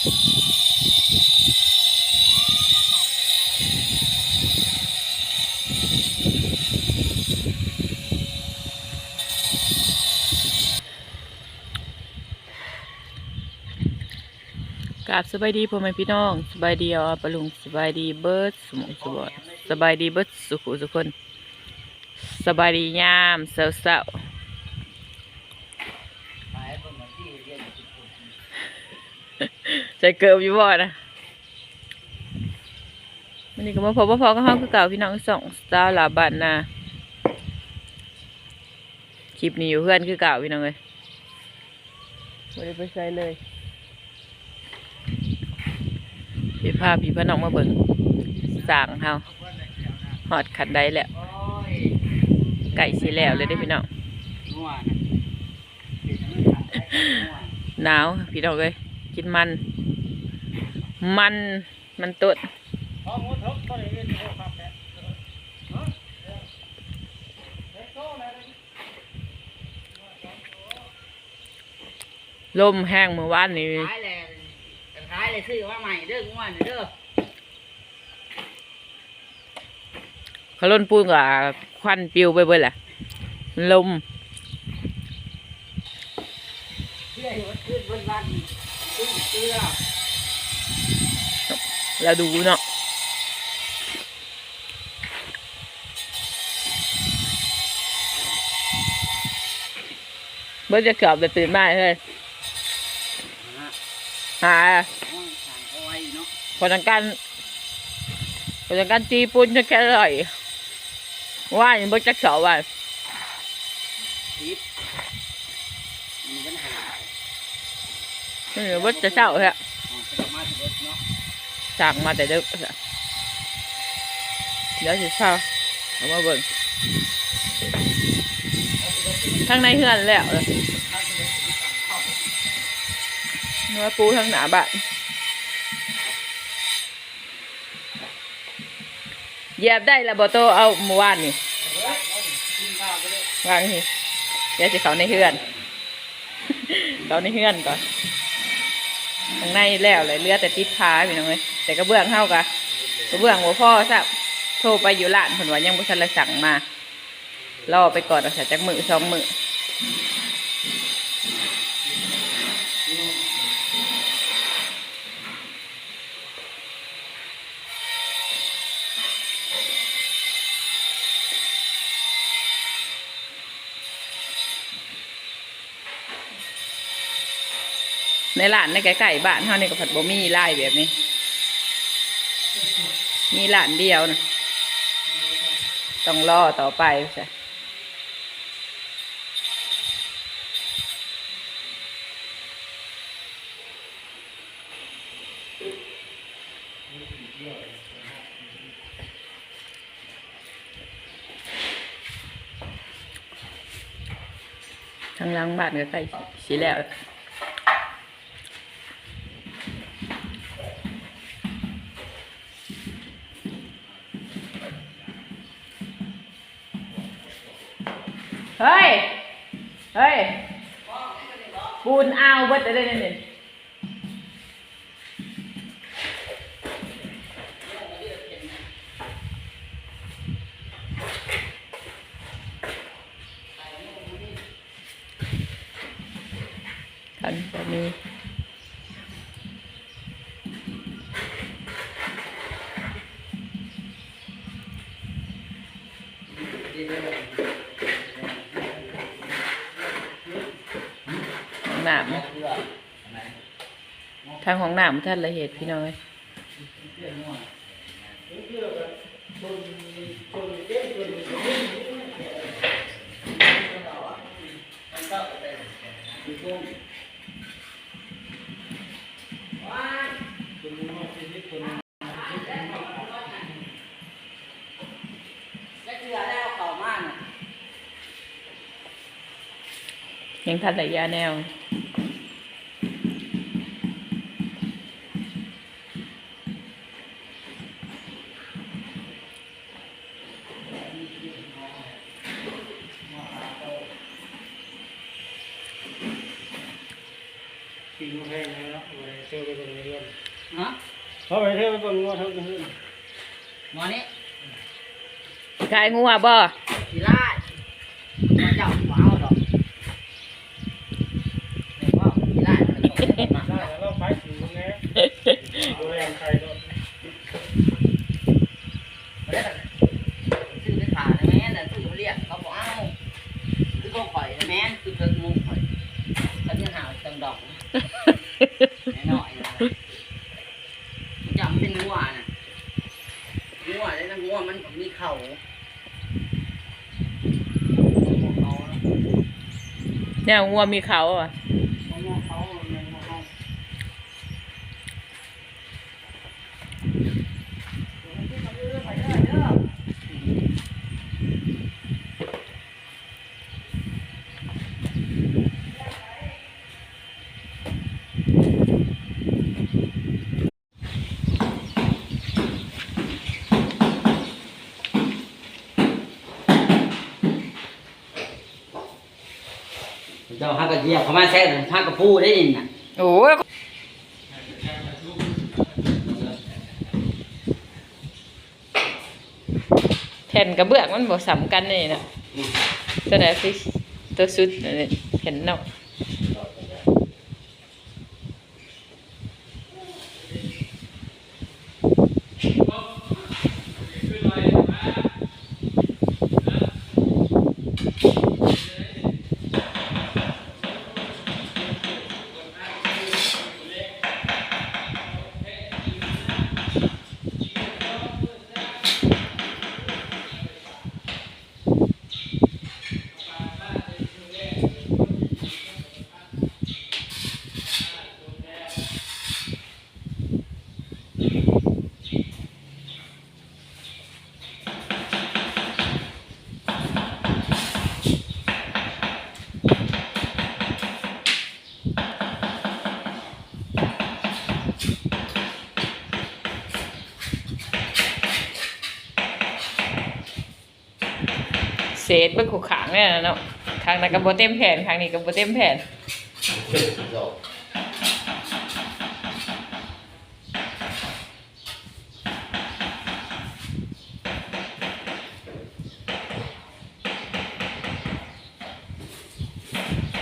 กราบสบายดีพ่อแม่พี่น้องสบายดีเอาปลุงสบายดีเบิร์ดสมองสบายสบายดีเบิร์ดสุขุสุคนสบายดียามเศร้าเศร้าๆ ใจเกิบอยู่บ่นะวันนี้ก็มาพบว่าพอกับห้องคือเก่าพี่น้องสองสตาร์ลาบันนะคลิปนี้อยู่เพื่อนคือเก่าพี่น้องเลยไม่ได้ไปใช้เลยพี่พาพี่พน้องมาเบิ่งสร้างเฮาหอดขันได้แล้วไก่สีแล้วเลยได้อพี่น้องหนาวพี่น้องเลยกินมัน มันมันตดลมแห้งเมื่อวานนี้ขายเลยขายเลยซื้อว่าใหม่เด้อง่วนเด้อเขาล้นปูนกับควันปิวไปเบิดแหละลมเชื่อว่าขึ้นวันวันขึ้นเชื่อ เราดูเนาะเบิดจะเกือบจะตื่นมาเลยหาห้องสั่งเอาไว้เนาะพนักงานพนักงานจีปุ่นจะแค่ไรว่าอย่างเบิดจะเสาว่าทิปมีปัญหาเออเบิดจะเศร้าฮะอ๋อจะมาถึงรถเนาะ สั่งมาแต่เด็กเดี๋ยวสิเศร้าเอามาเบิ่งข้างในเฮือนแล้วเนื้อปูทั้งหนาบ้านเหยียบได้ละบอโตเอาเมื่อวานนี่วางนี่เดี๋ยวจะเขาในเฮือน เขาในเฮือนก่อน ข้างในแล้วเลยเลือแต่ติดพาพี่น้องเอ้ยแต่กระเบื้องเท่ากันกระเบื้องหัวพ่อซะโทรไปอยู่ร้านผลว่ายังบุษันละสั่งมารอไปก่อนเอาใส่จากมือสองมือ ในร้านในไก่ๆบ้านเท่านี้ก็ผัดบะหมี่ไล่แบบนี้ มีร้านเดียวนะต้องรอต่อไปใช่ทางหล้างบ้านก็ใกล้สีแล้ว เฮ้ย เฮ้ย ปูนอ้าวเบิดได้เลยเนี่ยกันแบบนี้างของหน้ำท่านละเหตุพี่น้อยจะเรือแล้วเข่ามาน่ะยังทันแต่ยาแนว ฮะเขาไปเที่ยวไปเบิ่งงัวเท่ากันหมอนี้ขายงัวบ่ทีไล่มาเจ้าว้าวดอกเห็นว่าทีไล่มันตกได้มาได้แล้วเราไปถึงตรงนี้ดูแลใครก็ไม่ได้ซื้อไปขายนะแม่แต่ซื้อมาเรียกเขาบอกเอ้าซื้อก็ข่อยนะแม่ซื้อเพิ่งมุงข่อยเขาจะหาจังดอกน้อยๆนะจำเป็นงัวนะงัวเลยนะงัวมันมีเข่าเขา เนี่ยงัวมีเขาอะ งัวเขาเนี่ยงัวเขา เจ้าฮักกระเจียบเขามาแซ่ฮักกระปูได้ยินน่ะโอ้ยแผ่นกระเบื้องมันบ่สำกันนี่นะตัวไหนฟิตัวสุดอันนี้แผ่นนอก ศษเบิ่งขู่ขางเนี่ยนะเนาะทางนั้นก็บ่เต็มแผ่นทางนี้ก็บ่เต็มแผ่น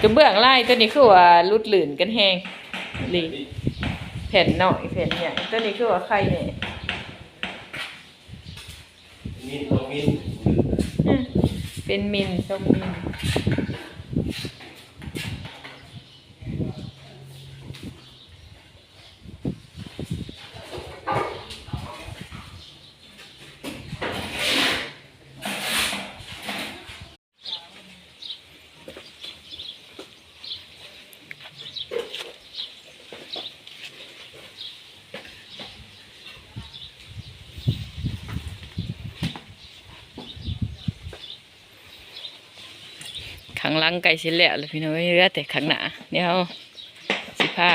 กระเบื้องลายตัวนี้คือว่าลุดหลื่นกันแฮงลีแผ่นหน้อยแผ่นใหญ่ตัวนี้คือว่าไข่เนี่ย มินเรามิน อืม เป็นมินส้มมิน หลังไก่เสร็จแล้วเลยพี่น้องเรือแต่ข้างหน้าเดี๋ยวสิพา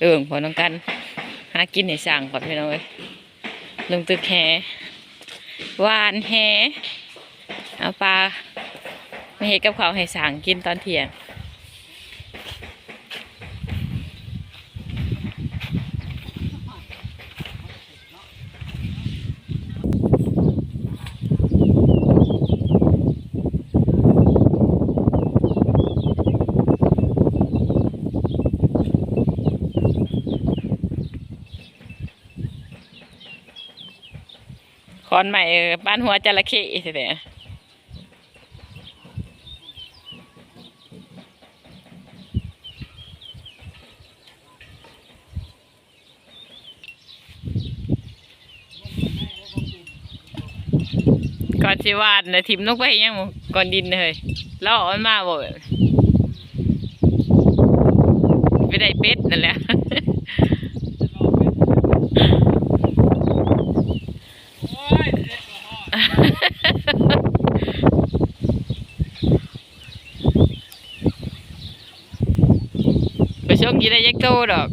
เอิ่งพอน้องกันหากินให้สั่งก่อนพี่น้องเอ้ยลงตึกแหวานแหเอาปลาไม่เห็ดกับข้าวให้สั่งกินตอนเที่ยง อนใหม่บ้านหัวจระเข้ใช่ไหมก่อนสิวาดนะทิมนกไปยังก่อนดินเลยล่อมันมาบ่ไปได้เป็ดนั่นแหละ ไป ช่วงกี่ได้ยักโตดอก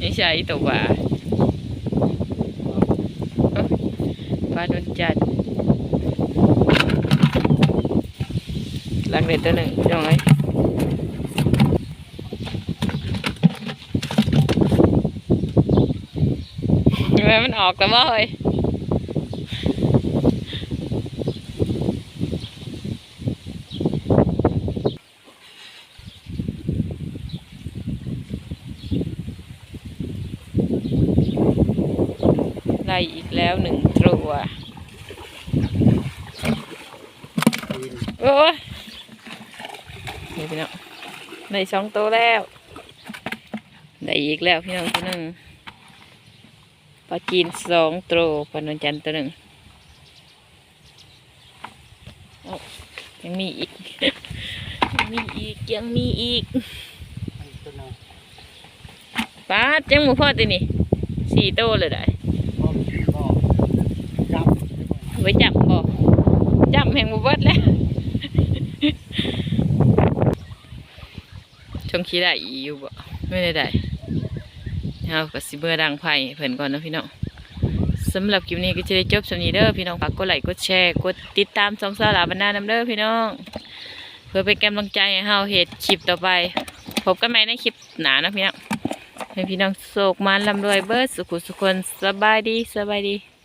นี่ใช่ตัวว่าปลาโดนจัดดักเด็ดตัวหนึ่งพี่น้องทำไมมันออกแต่ว่าเฮ้ย ไล่อีกแล้วหนึ่งตัวโอ้ยนี่พี่น้องได้สองตัวแล้ว ได้อีกแล้วพี่น้องตัวหนึ่งปลาจีนสองตัวปลานวลจันทร์ตัวหนึ่งเอ้ายังมีอีก ยังมีอีก ยังมีอีกตัวนึงปลาจังหมูพ่อตัวนี้สี่ตัวเลยได้ ก็ก็จับ ไว้จับบ่จับแห่งบ่เบิดแล้วชงขี้ได้อีอยู่บ่ไม่ได้ได้เอาก็สิเบื่อดังไผ่เพิ่นก่อนนะพี่น้องสำหรับคลิปนี้ก็จะได้จบสำนีเด้อพี่น้องฝากกดไลค์กดแชร์กดติดตามสองสาวหลาบรรณานำเด้อพี่น้อง เพื่อเป็นกำลังใจให้เฮาเฮ็ดคลิปต่อไปพบกันใหม่ในคลิปหน้านะพี่น้องให้พี่น้องโศกมันลำรวยเบิร์ดสุขุสุขคนสบายดีสบายดี